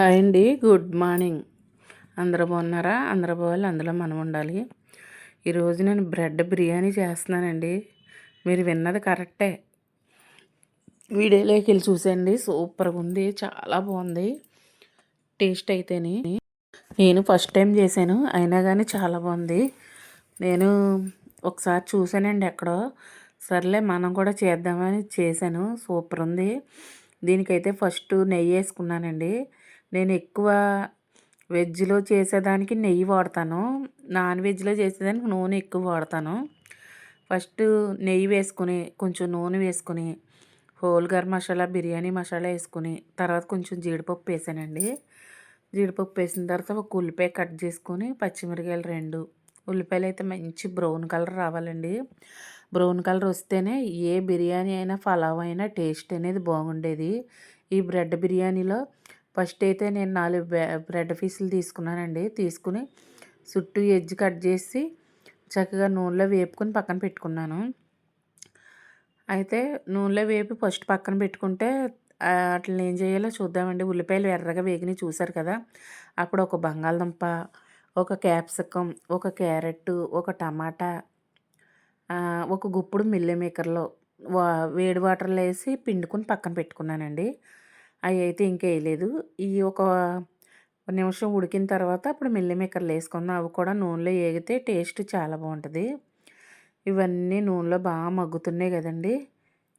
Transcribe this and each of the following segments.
Hi అండి good morning. అందరూ బాగున్నారా? అందరూ బాగాలి అందులో మనం ఉండాలి. ఈరోజు నేను బ్రెడ్ బిర్యానీ చేస్తున్నానండి. మీరు విన్నది కరెక్టే. వీడియోలోకి వెళ్ళి చూసేయండి. సూపర్గా ఉంది చాలా బాగుంది. టేస్ట్ అయితేనే. నేను ఫస్ట్ టైం చేశాను అయినా కానీ చాలా బాగుంది. నేను ఒకసారి చూశానండి ఎక్కడో. సర్లే మనం కూడా చేద్దామని చేశాను. సూపర్ ఉంది. దీనికైతే ఫస్ట్ నెయ్యి వేసుకున్నానండి. నేను ఎక్కువ వెజ్లో చేసేదానికి నెయ్యి వాడతాను. నాన్ వెజ్లో చేసేదానికి నూనె ఎక్కువ వాడతాను. ఫస్ట్ నెయ్యి వేసుకుని కొంచెం నూనె వేసుకుని హోల్ గరం మసాలా బిర్యానీ మసాలా వేసుకుని తర్వాత కొంచెం జీడిపప్పు వేసానండి. జీడిపప్పు వేసిన తర్వాత ఒక ఉల్లిపాయ కట్ చేసుకొని పచ్చిమిరకాయలు రెండు. ఉల్లిపాయలు అయితే మంచి బ్రౌన్ కలర్ రావాలండి. బ్రౌన్ కలర్ వస్తేనే ఏ బిర్యానీ అయినా పలావ్ అయినా టేస్ట్ అనేది బాగుండేది. ఈ బ్రెడ్ బిర్యానీలో ఫస్ట్ అయితే నేను నాలుగు బ్రెడ్ పీసులు తీసుకున్నానండి. తీసుకుని చుట్టూ ఎడ్జ్ కట్ చేసి చక్కగా నూనెలో వేపుకొని పక్కన పెట్టుకున్నాను. అయితే నూనెలో వేపి ఫస్ట్ పక్కన పెట్టుకుంటే అట్లా ఏం చేయాలో చూద్దామండి. ఉల్లిపాయలు ఎర్రగా వేగిని చూసారు కదా. అప్పుడు ఒక బంగాళదుంప ఒక క్యాప్సికం ఒక క్యారెట్ ఒక టమాటా ఒక గుప్పుడు మిల్లీ మేకర్లో వేడి వాటర్లో వేసి పిండుకొని పక్కన పెట్టుకున్నానండి. అవి అయితే ఇంకా వేయలేదు. ఈ ఒక నిమిషం ఉడికిన తర్వాత అప్పుడు మిల్లిమేకర్లు వేసుకుందాం. అవి కూడా నూనెలో వేగితే టేస్ట్ చాలా బాగుంటుంది. ఇవన్నీ నూనెలో బాగా మగ్గుతున్నాయి కదండి.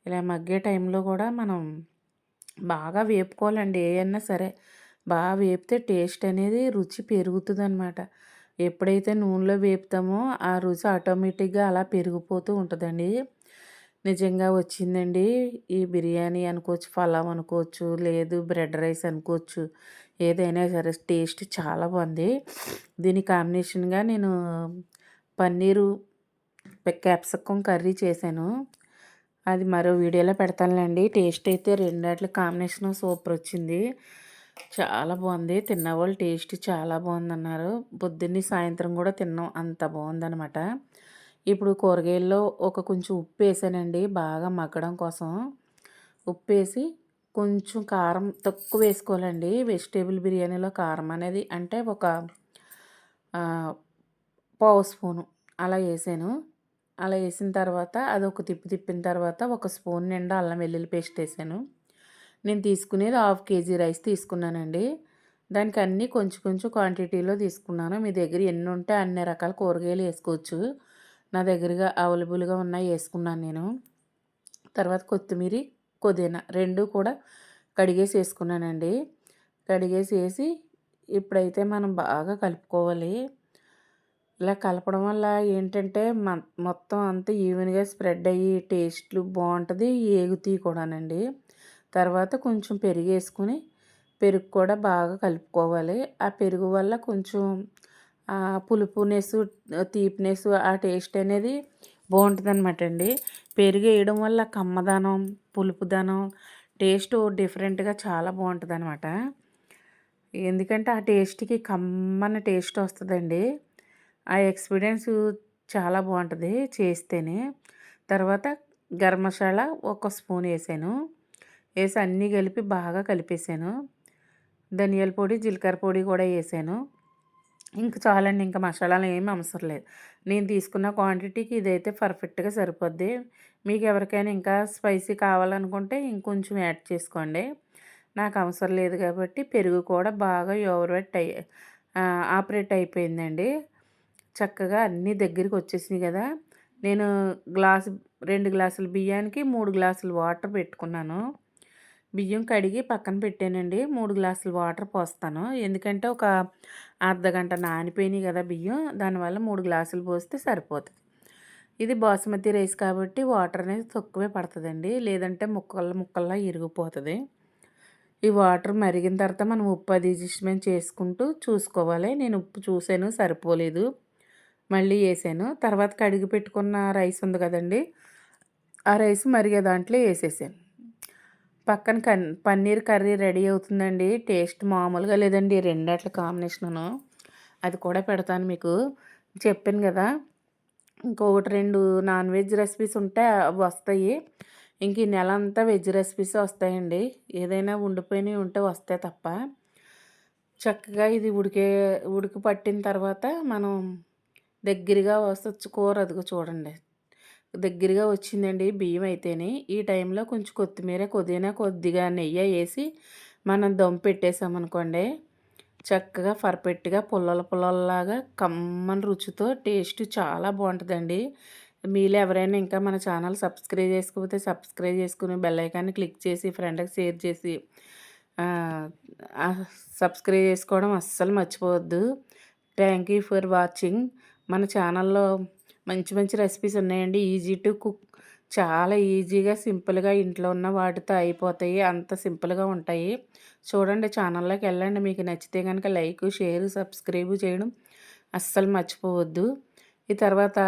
ఇలా మగ్గే టైంలో కూడా మనం బాగా వేపుకోవాలండి. ఏమన్నా సరే బాగా వేపితే టేస్ట్ అనేది రుచి పెరుగుతుంది అనమాట ఎప్పుడైతే నూనెలో వేపుతామో ఆ రుచి ఆటోమేటిక్గా అలా పెరిగిపోతూ ఉంటుందండి. నిజంగా వచ్చిందండి. ఈ బిర్యానీ అనుకోవచ్చు పలావ్ అనుకోవచ్చు లేదు బ్రెడ్ రైస్ అనుకోవచ్చు ఏదైనా సరే టేస్ట్ చాలా బాగుంది. దీని కాంబినేషన్గా నేను పన్నీరు క్యాప్సికం కర్రీ చేశాను. అది మరో వీడియోలో పెడతానులేండి. టేస్ట్ అయితే రెండాట్ల కాంబినేషన్ సూపర్ వచ్చింది. చాలా బాగుంది. తిన్నవాళ్ళు టేస్ట్ చాలా బాగుందన్నారు. పొద్దున్నే సాయంత్రం కూడా తిన్నాం. అంత బాగుందనమాట ఇప్పుడు కూరగాయల్లో ఒక కొంచెం ఉప్పు వేసానండి బాగా మగ్గడం కోసం. ఉప్పు వేసి కొంచెం కారం తక్కువ వేసుకోవాలండి. వెజిటేబుల్ బిర్యానీలో కారం అనేది అంటే ఒక పావు స్పూను అలా వేసాను. అలా వేసిన తర్వాత అది ఒక తిప్పి తిప్పిన తర్వాత ఒక స్పూన్ నిండా అల్లం వెల్లుల్లి పేస్ట్ వేసాను. నేను తీసుకునేది హాఫ్ కేజీ రైస్ తీసుకున్నానండి. దానికి అన్నీ కొంచెం కొంచెం క్వాంటిటీలో తీసుకున్నాను. మీ దగ్గర ఎన్ని ఉంటే అన్ని రకాల కూరగాయలు వేసుకోవచ్చు. నా దగ్గరగా అవైలబుల్గా ఉన్నాయి వేసుకున్నాను నేను. తర్వాత కొత్తిమీర పుదీనా రెండు కూడా కడిగేసి వేసుకున్నానండి కడిగేసి వేసి ఇప్పుడైతే మనం బాగా కలుపుకోవాలి. ఇలా కలపడం వల్ల ఏంటంటే మొత్తం అంతా ఈవెన్గా స్ప్రెడ్ అయ్యి టేస్ట్లు బాగుంటుంది ఏగుతీ కూడానండి. తర్వాత కొంచెం పెరుగు వేసుకుని పెరుగు కూడా బాగా కలుపుకోవాలి. ఆ పెరుగు వల్ల కొంచెం పులుపునెస్ తీపినెస్ ఆ టేస్ట్ అనేది బాగుంటుంది అనమాట అండి. పెరుగు వేయడం వల్ల కమ్మదనం పులుపుదనం టేస్ట్ డిఫరెంట్గా చాలా బాగుంటుంది అనమాట ఎందుకంటే ఆ టేస్ట్కి కమ్మన టేస్ట్ వస్తుందండి. ఆ ఎక్స్పీరియన్స్ చాలా బాగుంటుంది చేస్తేనే. తర్వాత గరం మసాలా ఒక స్పూన్ వేసాను. వేసి అన్నీ కలిపి బాగా కలిపేసాను. ధనియాల పొడి జీలకర్ర పొడి కూడా వేసాను. ఇంక చాలండి. ఇంకా మసాలాలు ఏమి అవసరం లేదు. నేను తీసుకున్న క్వాంటిటీకి ఇదైతే పర్ఫెక్ట్గా సరిపోద్ది. మీకు ఎవరికైనా ఇంకా స్పైసీ కావాలనుకుంటే ఇంకొంచెం యాడ్ చేసుకోండి. నాకు అవసరం లేదు కాబట్టి పెరుగు కూడా బాగా ఓవర్వెట్ అయ్యి ఆపరేట్ అయిపోయిందండి. చక్కగా అన్నీ దగ్గరికి వచ్చేసినాయి కదా. నేను గ్లాసు రెండు గ్లాసుల బియ్యానికి మూడు గ్లాసులు వాటర్ పెట్టుకున్నాను. బియ్యం కడిగి పక్కన పెట్టానండి. మూడు గ్లాసులు వాటర్ పోస్తాను. ఎందుకంటే ఒక అర్ధ గంట నానిపోయినాయి కదా బియ్యం. దానివల్ల మూడు గ్లాసులు పోస్తే సరిపోతుంది. ఇది బాసుమతి రైస్ కాబట్టి వాటర్ అనేది తక్కువే పడుతుందండి. లేదంటే ముక్కల ముక్కల్లా ఇరిగిపోతుంది. ఈ వాటర్ మరిగిన తర్వాత మనం ఉప్పు అడ్జస్ట్మెంట్ చేసుకుంటూ చూసుకోవాలి. నేను ఉప్పు చూసాను సరిపోలేదు. మళ్ళీ వేసాను. తర్వాత కడిగి పెట్టుకున్న రైస్ ఉంది కదండి. ఆ రైస్ మరిగే దాంట్లో వేసేసాను. పక్కన కన్ పన్నీర్ కర్రీ రెడీ అవుతుందండి. టేస్ట్ మామూలుగా లేదండి. రెండట్ల కాంబినేషను అది కూడా పెడతాను మీకు. చెప్పాను కదా ఇంకొకటి రెండు నాన్ వెజ్ రెసిపీస్ ఉంటే వస్తాయి. ఇంక ఈ నెల అంతా వెజ్ రెసిపీస్ వస్తాయండి. ఏదైనా ఉండిపోయినవి ఉంటే వస్తాయి తప్ప. చక్కగా ఇది ఉడికే ఉడికి పట్టిన తర్వాత మనం దగ్గరగా వస్తొచ్చు కూర అదిగో చూడండి. దగ్గరగా వచ్చిందండి బియ్యం అయితేనే. ఈ టైంలో కొంచెం కొత్తిమీర పుదీనా కొద్దిగా నెయ్యి వేసి మనం దమ్ పెట్టేసామనుకోండి చక్కగా పర్ఫెక్ట్గా పుల్లల పుల్లల్లాగా కమ్మని రుచితో టేస్ట్ చాలా బాగుంటుందండి. మీలో ఎవరైనా ఇంకా మన ఛానల్ సబ్స్క్రైబ్ చేసుకోకపోతే సబ్స్క్రైబ్ చేసుకుని బెల్ ఐకాన్ని క్లిక్ చేసి ఫ్రెండ్కి షేర్ చేసి సబ్స్క్రైబ్ చేసుకోవడం అస్సలు మర్చిపోవద్దు. Thank you for watching. మన ఛానల్లో మంచి మంచి రెసిపీస్ ఉన్నాయండి. ఈజీ టు కుక్ చాలా ఈజీగా సింపుల్గా ఇంట్లో ఉన్న వాటితో అయిపోతాయి. అంత సింపుల్గా ఉంటాయి. చూడండి ఛానల్లోకి వెళ్ళండి. మీకు నచ్చితే కనుక లైక్ షేర్ సబ్స్క్రైబ్ చేయడం అస్సలు మర్చిపోవద్దు. ఈ తర్వాత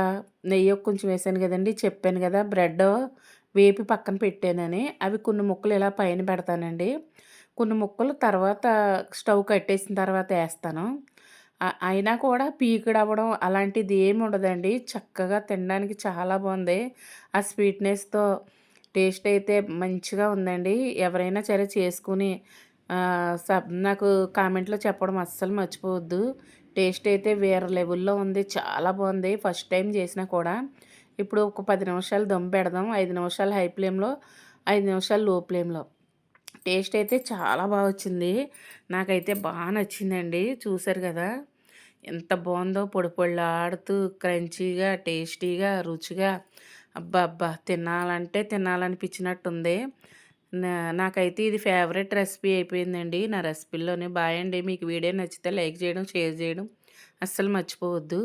నెయ్యి కొంచెం వేసాను కదండి. చెప్పాను కదా బ్రెడ్ వేపి పక్కన పెట్టానని. అవి కొన్ని ముక్కలు ఇలా పైన పెడతానండి. కొన్ని ముక్కలు తర్వాత స్టవ్ కట్టేసిన తర్వాత వేస్తాను. అయినా కూడా పీకుడు అవ్వడం అలాంటిది ఏమి ఉండదండి. చక్కగా తినడానికి చాలా బాగుంది. ఆ స్వీట్నెస్తో టేస్ట్ అయితే మంచిగా ఉందండి. ఎవరైనా సరే చేసుకుని సబ్ నాకు కామెంట్లో చెప్పడం అస్సలు మర్చిపోవద్దు. టేస్ట్ అయితే వేరే లెవెల్లో ఉంది. చాలా బాగుంది. ఫస్ట్ టైం చేసినా కూడా. ఇప్పుడు ఒక పది నిమిషాలు దమ్ పెడదాం. ఐదు నిమిషాలు హై ఫ్లేమ్లో ఐదు నిమిషాలు లో ఫ్లేమ్లో. టేస్ట్ అయితే చాలా బాగా వచ్చింది. నాకైతే బాగా నచ్చిందండి. చూసారు కదా? ఎంత బాగుందో పొడి పొళ్ళాడుతూ క్రంచీగా టేస్టీగా రుచిగా. అబ్బా అబ్బా తినాలంటే తినాలనిపించినట్టుంది. నాకైతే ఇది ఫేవరెట్ రెసిపీ అయిపోయిందండి. నా రెసిపీలోనే బాయ్ అండి మీకు వీడియో నచ్చితే లైక్ చేయడం షేర్ చేయడం అస్సలు మర్చిపోవద్దు.